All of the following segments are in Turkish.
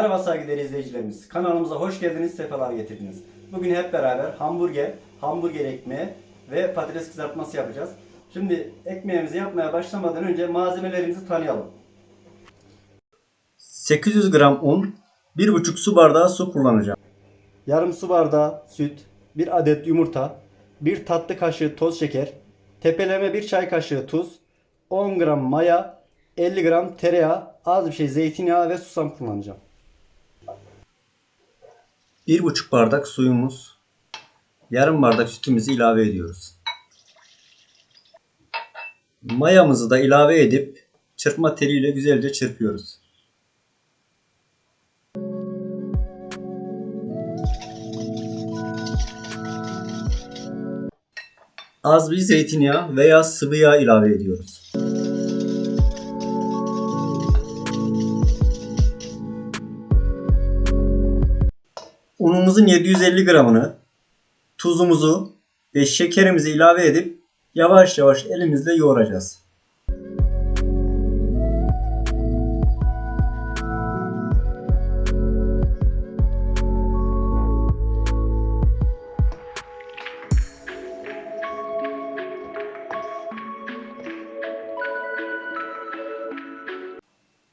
Merhaba saygıdeğer izleyicilerimiz. Kanalımıza hoş geldiniz, sefalar getirdiniz. Bugün hep beraber hamburger, hamburger ekmeği ve patates kızartması yapacağız. Şimdi ekmeğimizi yapmaya başlamadan önce malzemelerimizi tanıyalım. 800 gram un, 1,5 su bardağı su kullanacağım. Yarım su bardağı süt, 1 adet yumurta, 1 tatlı kaşığı toz şeker, tepeleme 1 çay kaşığı tuz, 10 gram maya, 50 gram tereyağı, az bir şey zeytinyağı ve susam kullanacağım. 1,5 bardak suyumuz, yarım bardak sütümüzü ilave ediyoruz. Mayamızı da ilave edip çırpma teliyle güzelce çırpıyoruz. Az bir zeytinyağı veya sıvı yağ ilave ediyoruz. Unumuzun 750 gramını, tuzumuzu ve şekerimizi ilave edip yavaş yavaş elimizle yoğuracağız.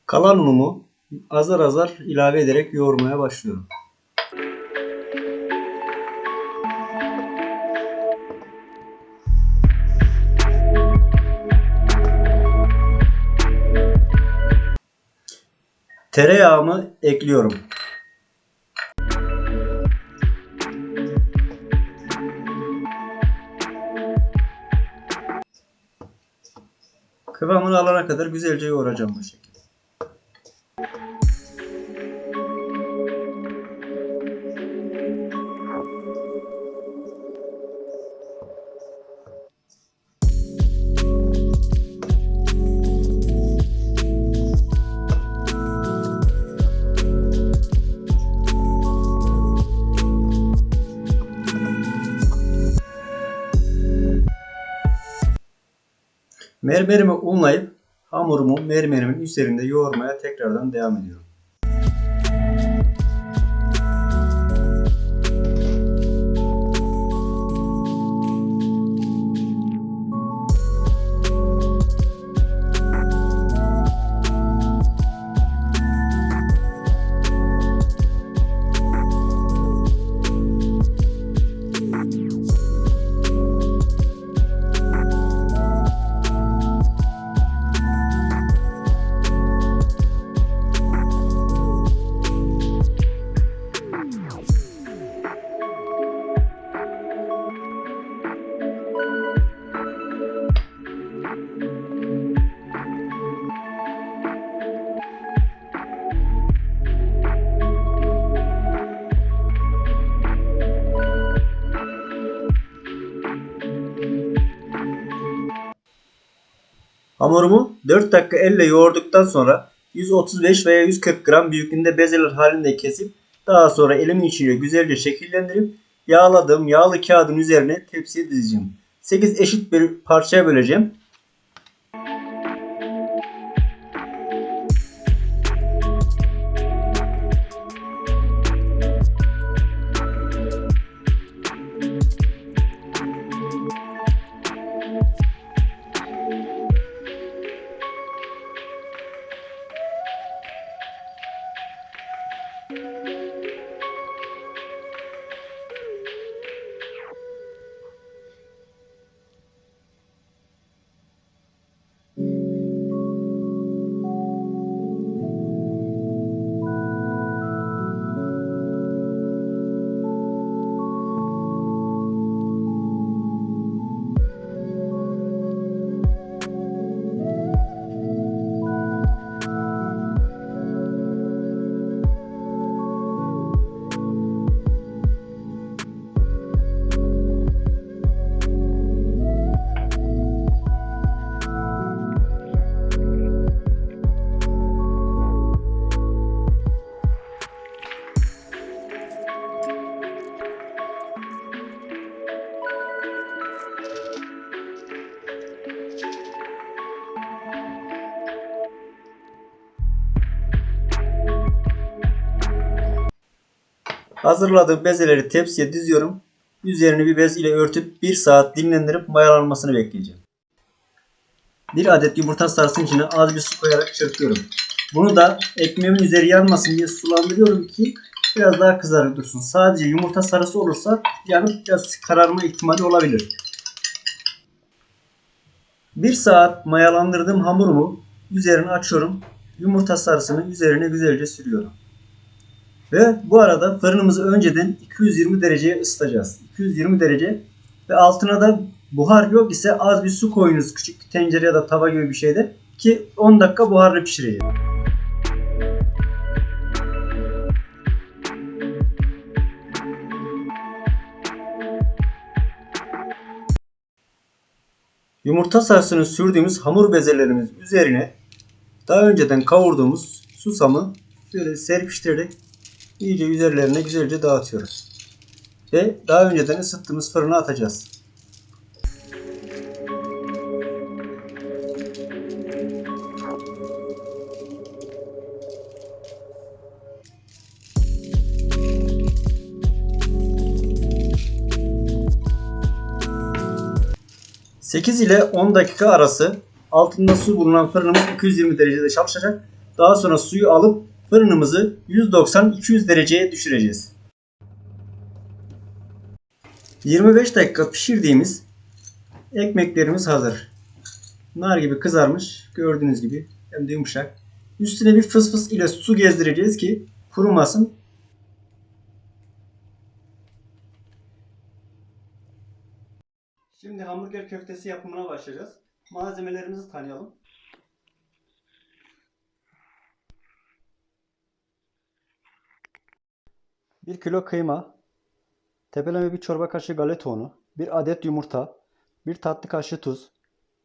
Kalan unumu azar azar ilave ederek yoğurmaya başlıyorum. Tereyağımı ekliyorum. Kıvamını alana kadar güzelce yoğuracağım bu şekilde. Mermerimi unlayıp hamurumu mermerimin üzerinde yoğurmaya tekrardan devam ediyorum. Hamurumu 4 dakika elle yoğurduktan sonra 135 veya 140 gram büyüklüğünde bezeler halinde kesip daha sonra elimin içiyle güzelce şekillendirip yağladığım yağlı kağıdın üzerine tepsiye dizeceğim. 8 eşit bir parçaya böleceğim. Hazırladığım bezeleri tepsiye diziyorum. Üzerini bir bez ile örtüp 1 saat dinlendirip mayalanmasını bekleyeceğim. Bir adet yumurta sarısının içine az bir su koyarak çırpıyorum. Bunu da ekmeğimin üzeri yanmasın diye sulandırıyorum ki biraz daha kızarık dursun. Sadece yumurta sarısı olursa yanıp biraz kararma ihtimali olabilir. Bir saat mayalandırdığım hamurumu üzerine açıyorum. Yumurta sarısını üzerine güzelce sürüyorum. Ve bu arada fırınımızı önceden 220 dereceye ısıtacağız. 220 derece ve altına da buhar yok ise az bir su koyunuz küçük bir tencere ya da tava gibi bir şeyde ki 10 dakika buharlı pişireceğiz. Yumurta sarısını sürdüğümüz hamur bezelerimiz üzerine daha önceden kavurduğumuz susamı böyle serpiştirerek iyice üzerlerine güzelce dağıtıyoruz. Ve daha önceden ısıttığımız fırına atacağız. ...8 ile 10 dakika arası altında su bulunan fırınımız 220 derecede çalışacak. Daha sonra suyu alıp fırınımızı 190-200 dereceye düşüreceğiz. 25 dakika pişirdiğimiz ekmeklerimiz hazır. Nar gibi kızarmış. Gördüğünüz gibi hem de yumuşak. Üstüne bir fıs fıs ile su gezdireceğiz ki kurumasın. Şimdi hamburger köftesi yapımına başlayacağız. Malzemelerimizi tanıyalım. 1 kilo kıyma, tepeleme bir çorba kaşığı galeta unu, 1 adet yumurta, 1 tatlı kaşığı tuz,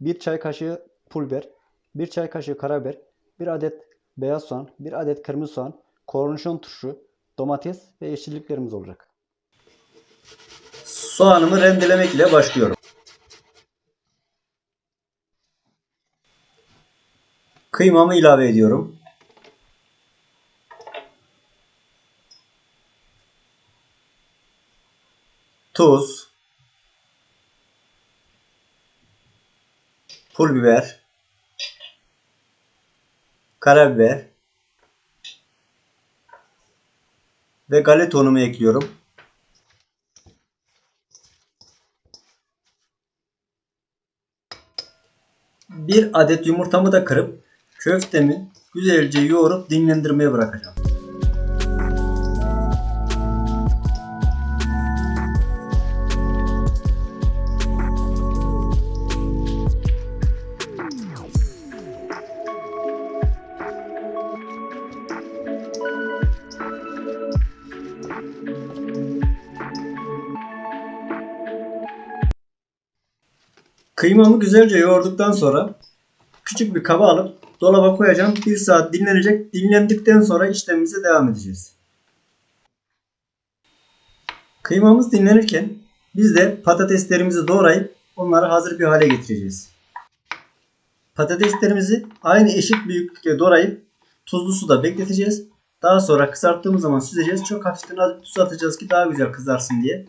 1 çay kaşığı pul biber, 1 çay kaşığı karabiber, 1 adet beyaz soğan, 1 adet kırmızı soğan, kornişon turşu, domates ve yeşilliklerimiz olacak. Soğanımı rendelemek ile başlıyorum. Kıymamı ilave ediyorum. Tuz, pul biber, karabiber ve galeta unumu ekliyorum. Bir adet yumurtamı da kırıp köftemi güzelce yoğurup dinlendirmeye bırakacağım. Kıymamı güzelce yoğurduktan sonra küçük bir kaba alıp dolaba koyacağım. Bir saat dinlenecek. Dinlendikten sonra işlemimize devam edeceğiz. Kıymamız dinlenirken biz de patateslerimizi doğrayıp onları hazır bir hale getireceğiz. Patateslerimizi aynı eşit büyüklükte doğrayıp tuzlu suda bekleteceğiz. Daha sonra kızarttığımız zaman süzeceğiz. Çok hafiften az bir tuz atacağız ki daha güzel kızarsın diye.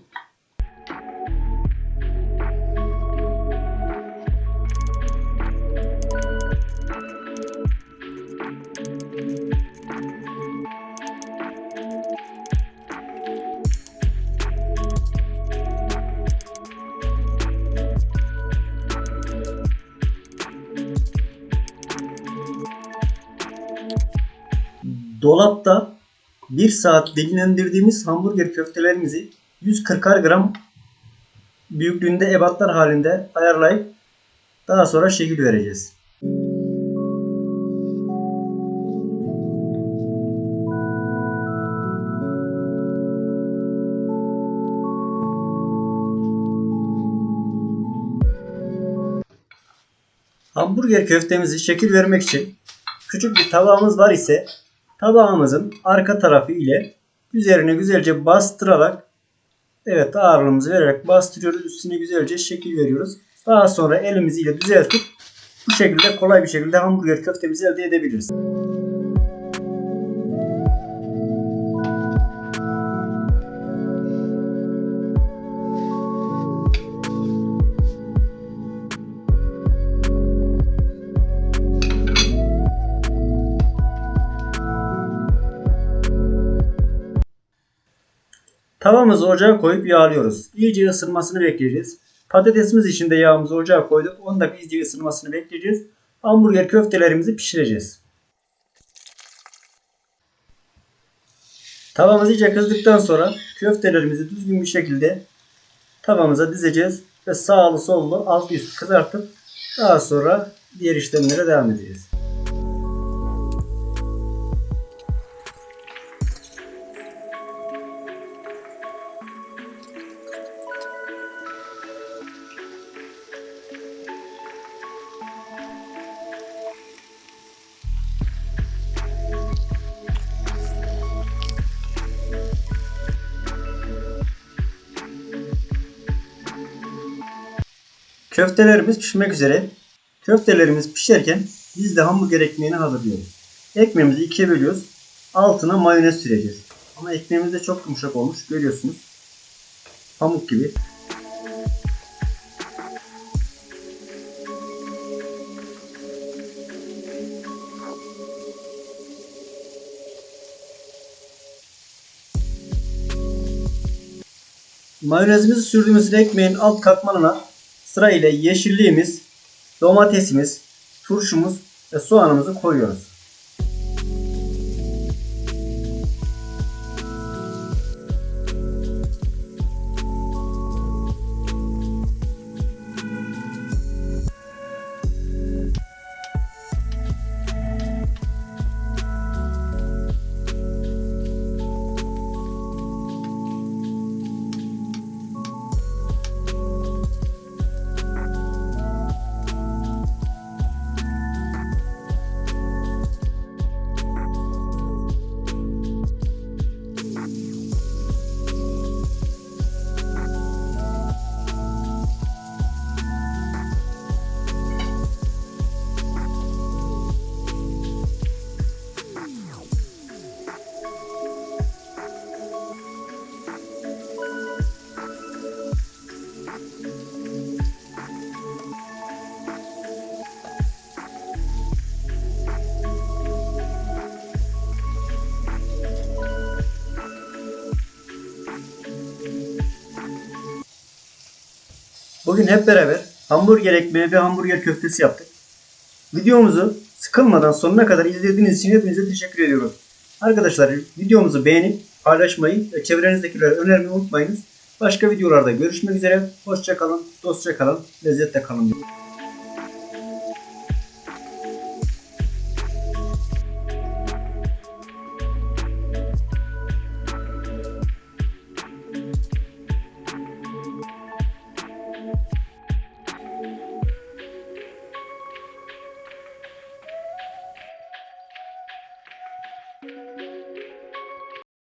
Dolapta 1 saat dinlendirdiğimiz hamburger köftelerimizi 140'ar gram büyüklüğünde ebatlar halinde ayarlayıp daha sonra şekil vereceğiz. Hamburger köftemizi şekil vermek için küçük bir tabağımız var ise tabağımızın arka tarafı ile üzerine güzelce bastırarak evet ağırlığımızı vererek bastırıyoruz. Üstüne güzelce şekil veriyoruz. Daha sonra elimiz ile düzeltip bu şekilde kolay bir şekilde hamburger köftemizi elde edebiliriz. Tavamızı ocağa koyup yağlıyoruz. İyice ısınmasını bekleyeceğiz. Patatesimiz için de yağımızı ocağa koyduk. Onu da iyice ısınmasını bekleyeceğiz. Hamburger köftelerimizi pişireceğiz. Tavamız iyice kızdıktan sonra köftelerimizi düzgün bir şekilde tavamıza dizeceğiz ve sağlı sollu alt üst kızartıp daha sonra diğer işlemlere devam edeceğiz. Köftelerimiz pişmek üzere. Köftelerimiz pişerken biz de hamburger ekmeğini hazırlıyoruz. Ekmeğimizi ikiye bölüyoruz. Altına mayonez süreceğiz. Ama ekmeğimiz de çok yumuşak olmuş. Görüyorsunuz. Pamuk gibi. Mayonezimizi sürdüğümüz ekmeğin alt katmanına sırayla yeşilliğimiz, domatesimiz, turşumuz ve soğanımızı koyuyoruz. Bugün hep beraber hamburger ekmeği ve hamburger köftesi yaptık. Videomuzu sıkılmadan sonuna kadar izlediğiniz için hepinize teşekkür ediyoruz. Arkadaşlar videomuzu beğenip paylaşmayı ve çevrenizdekilere önermeyi unutmayınız. Başka videolarda görüşmek üzere. Hoşçakalın, dostça kalın, lezzetle kalın.